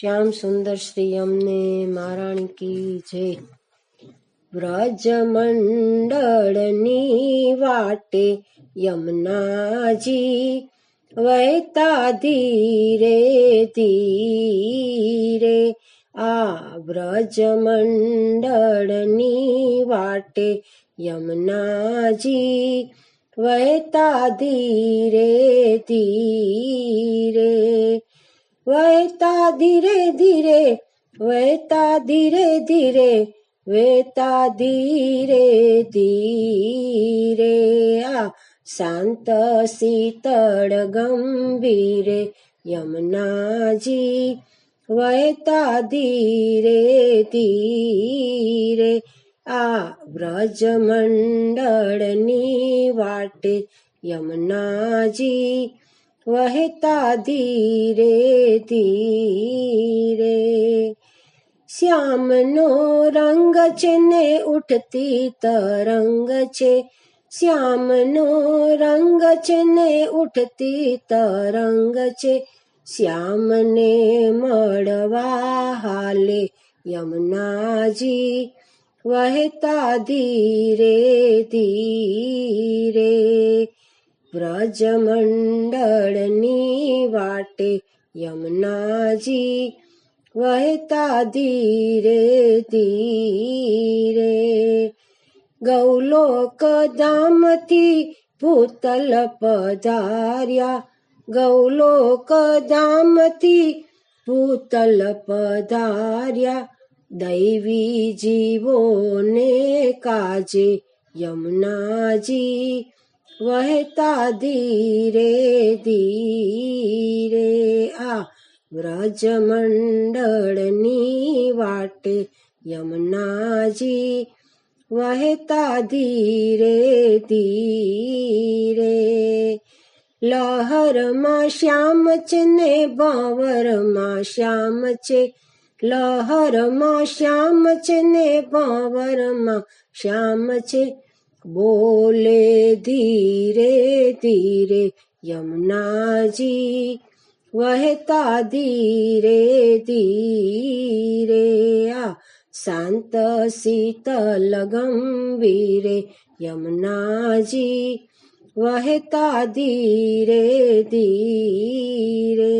શ્યામ સુંદર શ્રી અમને મહારાણી કી જય. વ્રજ મંડળની વાટે યમુનાજી વહેતા ધીરે. ધીરે આ વ્રજ મંડળની વાટે યમુનાજી વહેતા ધીરે ધીરે. વહેતા ધીરે ધીરે, વહેતા ધીરે ધીરે, વહેતા ધીરે ધીરે. આ શાંત શીતળ ગંભીરે, યમુનાજી, વહેતા ધીરે ધીરે. આ વ્રજ મંડળની વાટે યમુનાજી વહેતા ધીરે ધીરે શ્યામનો રંગ છે ને ઉઠતી તરંગ છે શ્યામનો રંગ છે ને ઉઠતી તરંગ છે શ્યામને મળવા હાલે યમુનાજી વહેતા ધીરે ધીરે વ્રજ મંડળની વાટે યમુનાજી વહેતા ધીરે ધીરે ગૌલોક ધામથી ભૂતલ પધાર્યા ગૌલોક ધામથી ભૂતલ પધાર્યા દૈવી જીવોને કાજે યમુનાજી વહેતા ધીરે ધીરે વ્રજ મંડળની વાટે યમુનાજી વહેતા ધીરે ધીરે. લહરમાં શ્યામ છે ને બાવરમાં શ્યામ છે. લહરમાં શ્યામ છે ને બાવરમાં શ્યામ છે. બોલે ધીરે ધીરે યમુનાજી વહેતા ધીરે ધીરે આ શાંત શીતલ ગંભીરે યમુનાજી વહેતા ધીરે ધીરે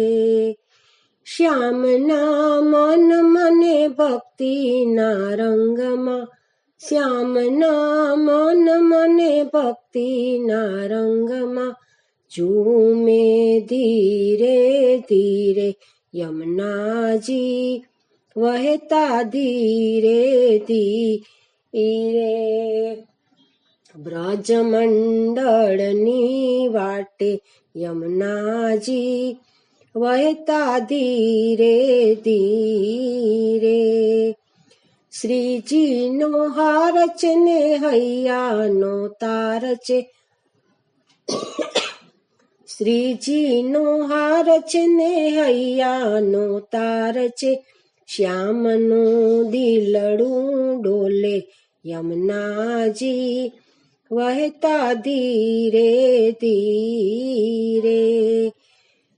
શ્યામના મન મને ભક્તિના રંગમાં શ્યામના મન મને ભક્તિના રંગમાં ઝૂમે ધીરે ધીરે યમુનાજી વહેતા ધીરે ધીરે બ્રજ મંડળની વાટે યમુનાજી વહેતા ધીરે ધીરે શ્રીજીનો હાર છે ને હૈયાનો તાર છે શ્રીજીનો હાર છે ને હૈયાનો તાર છે. શ્યામનું દિલડું ડોલે, યમુનાજી વહેતા ધીરે ધીરે.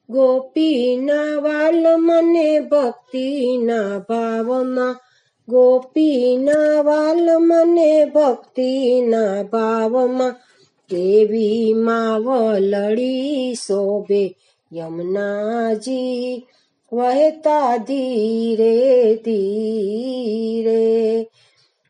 ગોપીના વાલ મને ભક્તિના ભાવમાં, ગોપીના વાલ મને ભક્તિના ભાવમાં કેવી માવલડી શોભે યમુનાજી વહેતા ધીરે ધીરે,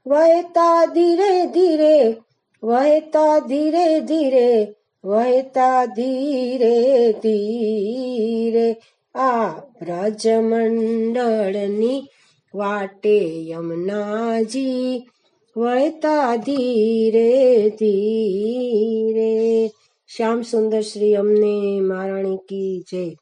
વહેતા ધીરે ધીરે, વહેતા ધીરે ધીરે, વહેતા ધીરે ધીરે, આ બ્રજ મંડળની વાટે યમુનાજી વહેતા ધીરે ધીરે. શ્યામ સુંદર શ્રી અમને મહારાણી કી જય.